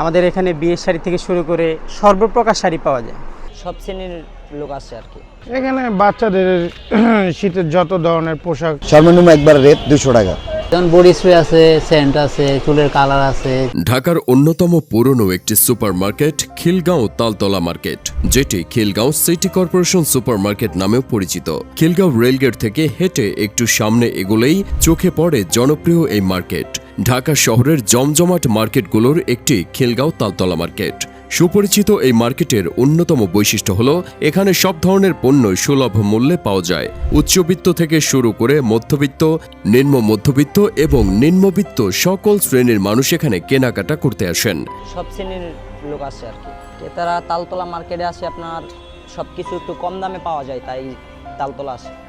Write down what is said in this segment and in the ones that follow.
আমাদের এখানে বিয়ের শাড়ি থেকে শুরু করে সর্বপ্রকার শাড়ি পাওয়া যায়। সব শ্রেণির লোক আসে আর কি। এখানে বাচ্চাদের শীতের যত ধরনের পোশাক। সর্বনিম্ন একবার রেট দুশো টাকা। যেমন বডি স্প্রে আছে সেন্ট আছে চুলের কালার আছে। ঢাকার অন্যতম পুরনো একটি সুপারমার্কেট খিলগাঁও তালতলা মার্কেট যেটি খিলগাঁও সিটি কর্পোরেশন সুপারমার্কেট নামেও পরিচিত। খিলগাঁও রেলগেট থেকে হেঁটে একটু সামনে এগোলেই চোখে পড়ে জনপ্রিয় এই মার্কেট। ঢাকা শহরের জমজমাট মার্কেটগুলোর একটি খিলগাঁও তালতলা মার্কেট। সুপরিচিত এই মার্কেটের অন্যতম বৈশিষ্ট্য হল, এখানে সব ধরনের পণ্য সুলভ মূল্যে পাওয়া যায়। উচ্চবিত্ত থেকে শুরু করে মধ্যবিত্ত, নিম্ন মধ্যবিত্ত এবং নিম্নবিত্ত সকল শ্রেণির মানুষ এখানে কেনাকাটা করতে আসেন। সব শ্রেণির লোক আসে আর কি। ক্রেতারা তালতলা মার্কেটে আসে আপনার সব কিছু একটু কম দামে পাওয়া যায়, তাই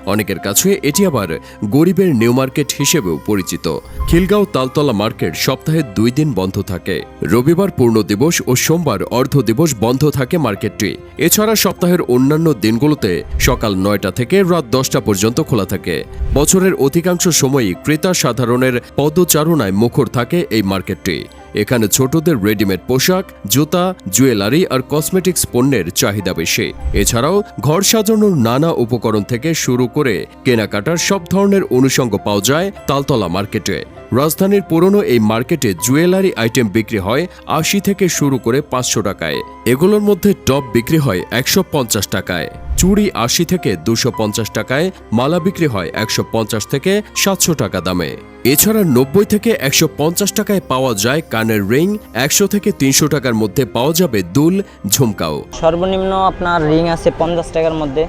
অনেকের কাছে এটি আবার গরিবের নিউ মার্কেট হিসেবেও পরিচিত। খিলগাঁও তালতলা মার্কেট সপ্তাহে দুই দিন বন্ধ থাকে। রবিবার পূর্ণ দিবস ও সোমবার অর্ধ দিবস বন্ধ থাকে মার্কেটটি। এছাড়া সপ্তাহের অন্যান্য দিনগুলোতে সকাল নয়টা থেকে রাত দশটা পর্যন্ত খোলা থাকে। বছরের অধিকাংশ সময়ই ক্রেতা সাধারণের পদচারণায় মুখর থাকে এই মার্কেটটি। এখানে ছোটদের রেডিমেড পোশাক, জুতা জুয়েলারি আর কসমেটিক্স পণ্যের চাহিদা বেশি। এছাড়াও ঘর সাজানোর নানা উপকরণ থেকে শুরু করে কেনাকাটার সব ধরনের অনুষঙ্গ পাওয়া যায় তালতলা মার্কেটে। রাজধানীর পুরনো এই মার্কেটে জুয়েলারি আইটেম বিক্রি হয় আশি থেকে শুরু করে পাঁচশো টাকায়। এগুলোর মধ্যে টপ বিক্রি হয় একশো পঞ্চাশ টাকায়। চুড়ি আশি থেকে দুশো টাকায় মালা বিক্রি হয় একশো পঞ্চাশ থেকে সাতশো টাকা দামে। এছাড়া নব্বই থেকে একশো পঞ্চাশ টাকায় পাওয়া যায় কানের রিং, একশো থেকে তিনশো টাকার মধ্যে পাওয়া যাবে দুল, ঝুমকাও। সর্বনিম্ন আপনার রিং আছে পঞ্চাশ টাকার মধ্যে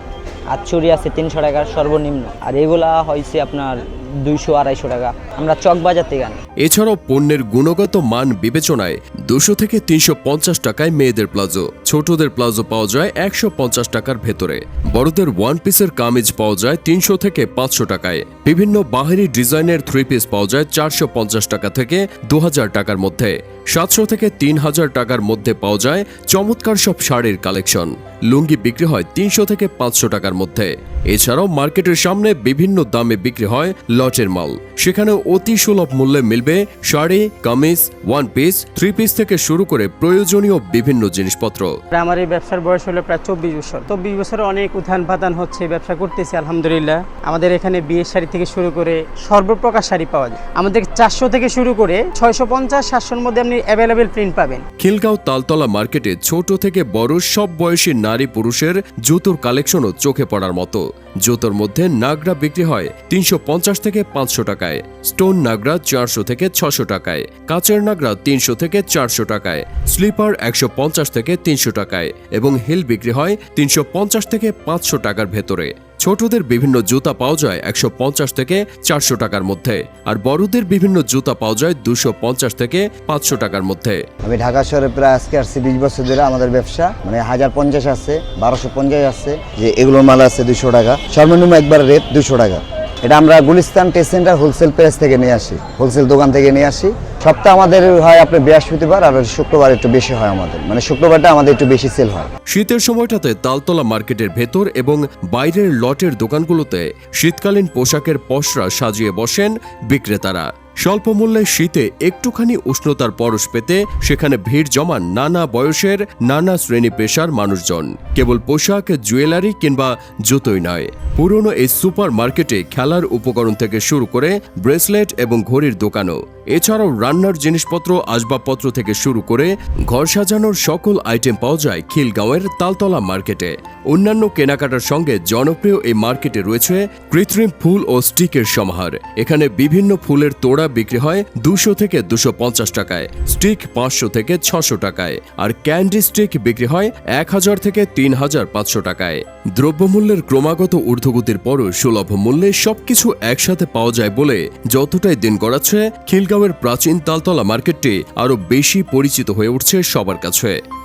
আর চুরি আছে তিনশো টাকার সর্বনিম্ন। আর এগুলা হয়েছে আপনার দুইশো, আড়াইশো টাকা। আমরা চক বাজার থেকে আনি। এছাড়াও পণ্যের গুণগত মান বিবেচনায় দুশো থেকে তিনশো পঞ্চাশ টাকায় মেয়েদের প্লাজো। ছোটদের প্লাজো পাওয়া যায় একশো পঞ্চাশ টাকার ভেতরে। বড়দের ওয়ান পিসের কামিজ পাওয়া যায় তিনশো থেকে পাঁচশো টাকায়। বিভিন্ন বাহারি ডিজাইনের থ্রি পিস পাওয়া যায় চারশো পঞ্চাশ টাকা থেকে দু হাজার টাকার মধ্যে। সাতশো থেকে তিন হাজার টাকার মধ্যে পাওয়া যায় চমৎকার সব শাড়ির কালেকশন। লুঙ্গি বিক্রি হয় তিনশো থেকে পাঁচশো টাকার মধ্যে। এছাড়াও মার্কেটের সামনে বিভিন্ন দামে বিক্রি হয় লটের মাল। সেখানে অতি সুলভ মূল্যে মিলবে sari kameez one piece three piece থেকে শুরু করে প্রয়োজনীয় বিভিন্ন জিনিসপত্র। আমার এই ব্যবসার বয়স হলো প্রায় চব্বিশ বছর। চব্বিশ বছরে অনেক উত্থান পাতান হচ্ছে ব্যবসা করতেছি আলহামদুলিল্লাহ। আমাদের এখানে বিয়ের শাড়ি থেকে শুরু করে সর্বপ্রকার শাড়ি পাওয়া যায়। আমাদের চারশো থেকে শুরু করে ছয়শো পঞ্চাশ সাতশোর মধ্যে আপনি অ্যাভেলেবেল প্রিন্ট পাবেন। খিলগাঁও তালতলা মার্কেটে ছোট থেকে বড় সব বয়সী নারী পুরুষের জুতোর কালেকশনও চোখে পড়ার মতো। জুতোর মধ্যে নাগরা বিক্রি হয় তিনশো পঞ্চাশ থেকে পাঁচশো টাকায়। স্টোন নাগরা চারশো থেকে ছশো টাকায়। কাচের নাগরা তিনশো থেকে চারশো টাকায়। স্লিপার একশো পঞ্চাশ থেকে তিনশো টাকায় এবং হিল বিক্রি হয় তিনশো পঞ্চাশ থেকে পাঁচশো টাকার ভেতরে। ছোটদের বিভিন্ন জুতা পাওয়া যায় একশো পঞ্চাশ থেকে চারশো টাকার মধ্যে আর বড়দের বিভিন্ন জুতা পাওয়া যায় দুশো পঞ্চাশ থেকে পাঁচশো টাকার মধ্যে। আমি ঢাকা শহরে প্রায় আজকে আসছি বিশ বছর ধরে আমাদের ব্যবসা। মানে হাজার পঞ্চাশ আছে, বারোশো পঞ্চাশ আছে, যে এগুলোর মাল আছে দুশো টাকা। সর্বনিম্ন একবার রেট দুশো টাকা। এটা আমরা Gulistan test centre wholesale price থেকে নিয়ে আসি হোলসেল দোকান থেকে নিয়ে আসি। সপ্তাহ আমাদের হয় আপনি বৃহস্পতিবার, আর শুক্রবার একটু বেশি হয় আমাদের। মানে শুক্রবারটা আমাদের একটু বেশি সেল হয়। শীতের সময়টাতে তালতলা মার্কেটের ভেতর এবং বাইরের লটের দোকানগুলোতে শীতকালীন পোশাকের পসরা সাজিয়ে বসেন বিক্রেতারা। স্বল্প মূল্যে শীতে একটুখানি উষ্ণতার পরশ পেতে সেখানে ভিড় জমান নানা বয়সের নানা শ্রেণি পেশার মানুষজন। কেবল পোশাক, জুয়েলারি কিংবা জুতোই নয়। পুরনো এই সুপার মার্কেটে খেলার উপকরণ থেকে শুরু করে ব্রেসলেট এবং ঘড়ির দোকানও। এছাড়াও রান্নার জিনিসপত্র, আসবাবপত্র থেকে শুরু করে ঘর সাজানোর সকল আইটেম পাওয়া যায় খিলগাঁওয়ের তালতলা মার্কেটে। অন্যান্য কেনাকাটার সঙ্গে জনপ্রিয় এই মার্কেটে রয়েছে কৃত্রিম ফুল ও স্টিকের সমাহার। এখানে বিভিন্ন ফুলের তোড়া বিক্রি হয় দুশো থেকে দুশো পঞ্চাশ টাকায়, স্টিক পাঁচশো থেকে ছশো টাকায়, আর ক্যান্ডি স্টিক বিক্রি হয় এক হাজার থেকে তিন হাজার পাঁচশো টাকায়। দ্রব্যমূল্যের ক্রমাগত ঊর্ধ্বগতির পরও সুলভ মূল্যে সবকিছু একসাথে পাওয়া যায় বলে যতটাই দিন গড়াচ্ছে, খিলগাঁওয়ের প্রাচীন তালতলা মার্কেটটি আরও বেশি পরিচিত হয়ে উঠছে সবার কাছে।